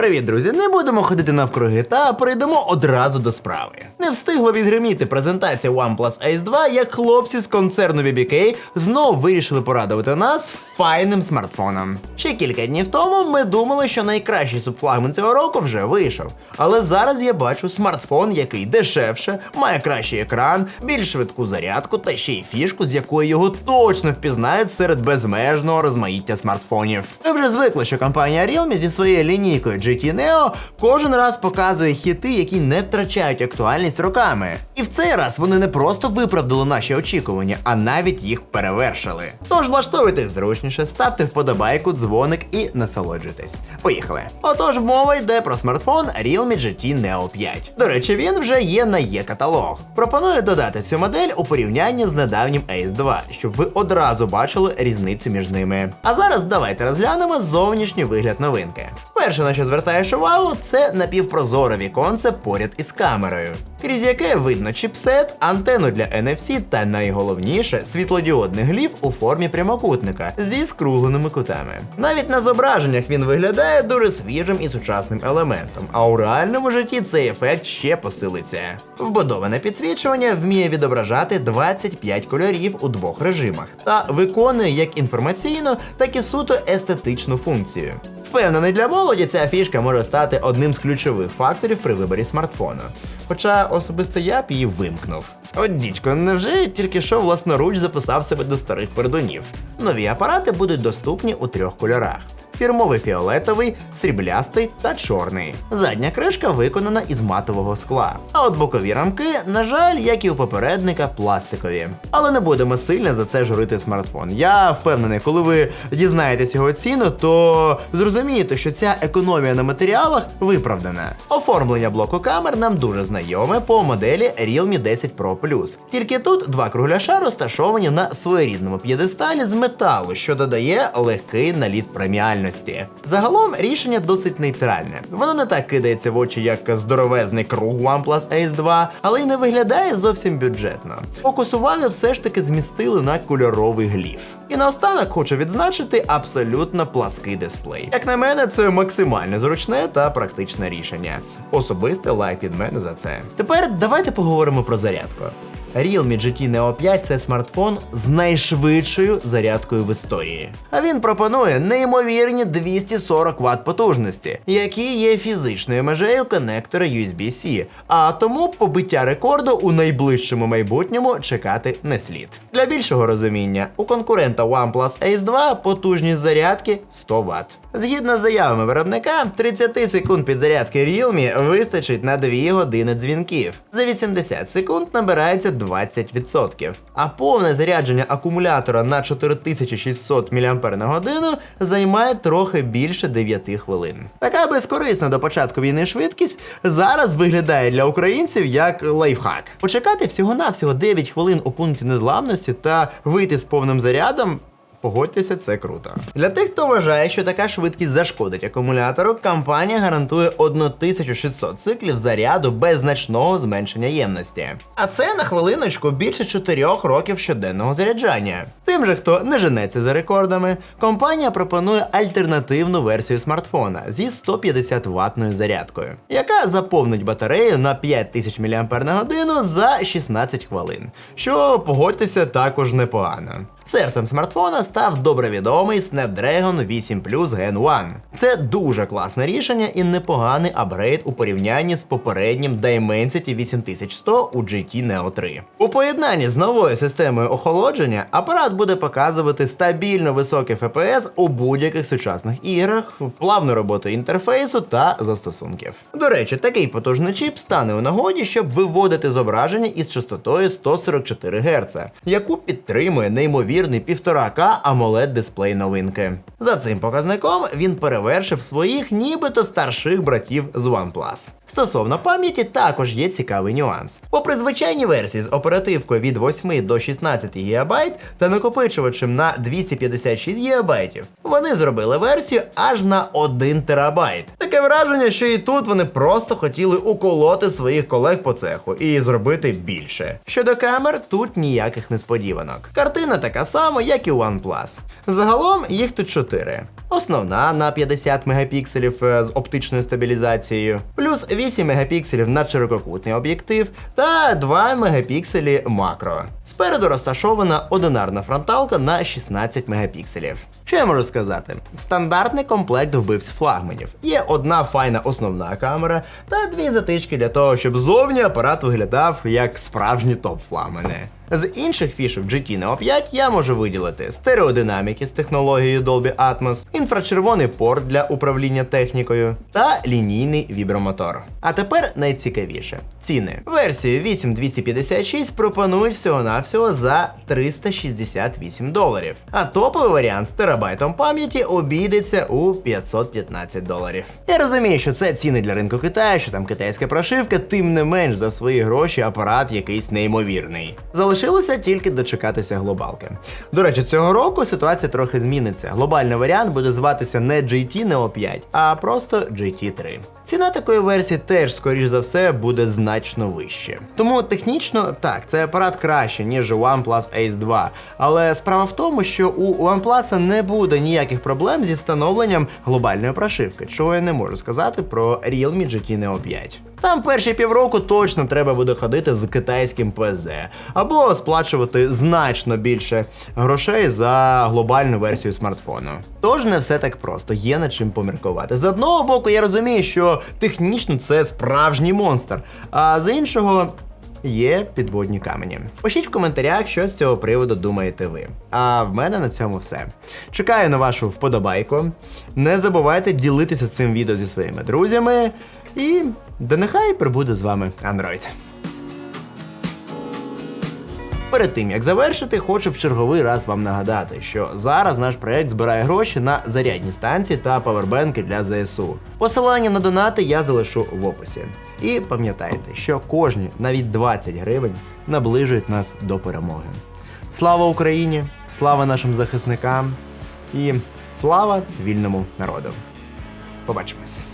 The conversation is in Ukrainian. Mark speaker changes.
Speaker 1: Привіт, друзі! Не будемо ходити навкруги та перейдемо одразу до справи. Не встигло відгриміти презентація OnePlus Ace 2, як хлопці з концерну BBK знов вирішили порадувати нас файним смартфоном. Ще кілька днів тому ми думали, що найкращий субфлагман цього року вже вийшов. Але зараз я бачу смартфон, який дешевше, має кращий екран, більш швидку зарядку та ще й фішку, з якої його точно впізнають серед безмежного розмаїття смартфонів. Ми вже звикли, що компанія Realme зі своєю лінійкою GT Neo кожен раз показує хіти, які не втрачають актуальність роками. І в цей раз вони не просто виправдали наші очікування, а навіть їх перевершили. Тож влаштовуйтесь зручніше, ставте вподобайку, дзвоник і насолоджуйтесь. Поїхали. Отож, мова йде про смартфон Realme GT Neo 5. До речі, він вже є на є-каталог. Пропоную додати цю модель у порівнянні з недавнім Ace 2, щоб ви одразу бачили різницю між ними. А зараз давайте розглянемо зовнішній вигляд новинки. Перше, на що звертаєш увагу, це напівпрозоре віконце поряд із камерою, крізь яке видно чіпсет, антенну для NFC та найголовніше світлодіодний гліф у формі прямокутника зі скругленими кутами. Навіть на зображеннях він виглядає дуже свіжим і сучасним елементом, а у реальному житті цей ефект ще посилиться. Вбудоване підсвічування вміє відображати 25 кольорів у двох режимах та виконує як інформаційну, так і суто естетичну функцію. Впевнений, для молоді ця фішка може стати одним з ключових факторів при виборі смартфону. Хоча особисто я б її вимкнув. От дідько, невже тільки що власноруч записав себе до старих пердунів? Нові апарати будуть доступні у трьох кольорах. Фірмовий фіолетовий, сріблястий та чорний. Задня кришка виконана із матового скла. А от бокові рамки, на жаль, як і у попередника, пластикові. Але не будемо сильно за це журити смартфон. Я впевнений, коли ви дізнаєтесь його ціну, то зрозумієте, що ця економія на матеріалах виправдана. Оформлення блоку камер нам дуже знайоме по моделі Realme 10 Pro Plus. Тільки тут два кругляша розташовані на своєрідному п'єдесталі з металу, що додає легкий наліт преміальності. Загалом рішення досить нейтральне. Воно не так кидається в очі, як здоровезний круг OnePlus Ace 2, але й не виглядає зовсім бюджетно. Фокус уваги все ж таки змістили на кольоровий гліф. І наостанок хочу відзначити абсолютно плаский дисплей. Як на мене, це максимально зручне та практичне рішення. Особистий лайк від мене за це. Тепер давайте поговоримо про зарядку. Realme GT Neo 5 це смартфон з найшвидшою зарядкою в історії. А він пропонує неймовірні 240 Вт потужності, які є фізичною межею конектора USB-C, а тому побиття рекорду у найближчому майбутньому чекати не слід. Для більшого розуміння, у конкурента OnePlus Ace 2 потужність зарядки 100 Вт. Згідно з заявами виробника, 30 секунд підзарядки Realme вистачить на 2 години дзвінків. За 80 секунд набирається 20%. А повне зарядження акумулятора на 4600 мАч займає трохи більше 9 хвилин. Така безкорисна до початку війни швидкість зараз виглядає для українців як лайфхак. Почекати всього-навсього 9 хвилин у пункті незламності та вийти з повним зарядом Погодьтеся, це круто. Для тих, хто вважає, що така швидкість зашкодить акумулятору, компанія гарантує 1600 циклів заряду без значного зменшення ємності. А це на хвилиночку більше 4 років щоденного заряджання. Тим же, хто не женеться за рекордами, компанія пропонує альтернативну версію смартфона зі 150 ватною зарядкою, яка заповнить батарею на 5000 мАч за 16 хвилин. Що погодьтеся також непогано. Серцем смартфона став добре відомий Snapdragon 8 Plus Gen 1. Це дуже класне рішення і непоганий апгрейд у порівнянні з попереднім Dimensity 8100 у GT Neo 3. У поєднанні з новою системою охолодження апарат буде показувати стабільно високий FPS у будь-яких сучасних іграх, плавну роботу інтерфейсу та застосунків. До речі, такий потужний чіп стане у нагоді, щоб виводити зображення із частотою 144 Гц, яку підтримує неймовірний 1,5К AMOLED дисплей новинки. За цим показником він перевершив своїх нібито старших братів з OnePlus. Стосовно пам'яті також є цікавий нюанс. Попри звичайні версії з оперативкою від 8 до 16 ГБ та накопичувачем на 256 ГБ, вони зробили версію аж на 1 ТБ. Таке враження, що і тут вони просто хотіли уколоти своїх колег по цеху і зробити більше. Щодо камер, тут ніяких несподіванок. Картина така сама, як і OnePlus. Загалом їх тут чотири. Основна на 50 мегапікселів е, з оптичною стабілізацією, плюс 8 мегапікселів на ширококутний об'єктив та 2 мегапікселі макро. Спереду розташована одинарна фронталка на 16 мегапікселів. Що я можу сказати? Стандартний комплект вбивць флагманів. Є одна файна основна камера та дві затички для того, щоб зовні апарат виглядав як справжні топ-флагмани. З інших фішок GT Neo 5 я можу виділити стереодинаміки з технологією Dolby Atmos, інфрачервоний порт для управління технікою та лінійний вібромотор. А тепер найцікавіше ціни. Версію 8256 пропонують всього-навсього за 368 доларів, а топовий варіант з терабайтом пам'яті обійдеться у 515 доларів. Я розумію, що це ціни для ринку Китаю, що там китайська прошивка, тим не менш за свої гроші апарат якийсь неймовірний. Залишилося тільки дочекатися глобалки. До речі, цього року ситуація трохи зміниться. Глобальний варіант буде зватися не GT Neo 5, а просто GT 3. Ціна такої версії теж, скоріш за все, буде значно вище. Тому технічно так, цей апарат краще, ніж у OnePlus Ace 2. Але справа в тому, що у OnePlus не буде ніяких проблем зі встановленням глобальної прошивки, чого я не можу сказати про Realme GT Neo 5. Там перші півроку точно треба буде ходити з китайським ПЗ, або сплачувати значно більше грошей за глобальну версію смартфону. Тож не все так просто, є над чим поміркувати. З одного боку, я розумію, технічно це справжній монстр, а з іншого. Є підводні камені. Пишіть в коментарях, що з цього приводу думаєте ви. А в мене на цьому все. Чекаю на вашу вподобайку. Не забувайте ділитися цим відео зі своїми друзями. І да нехай прибуде з вами Android. Перед тим як завершити, хочу в черговий раз вам нагадати, що зараз наш проект збирає гроші на зарядні станції та павербенки для ЗСУ. Посилання на донати я залишу в описі. І пам'ятайте, що кожні навіть 20 гривень наближують нас до перемоги. Слава Україні! Слава нашим захисникам і слава вільному народу! Побачимось!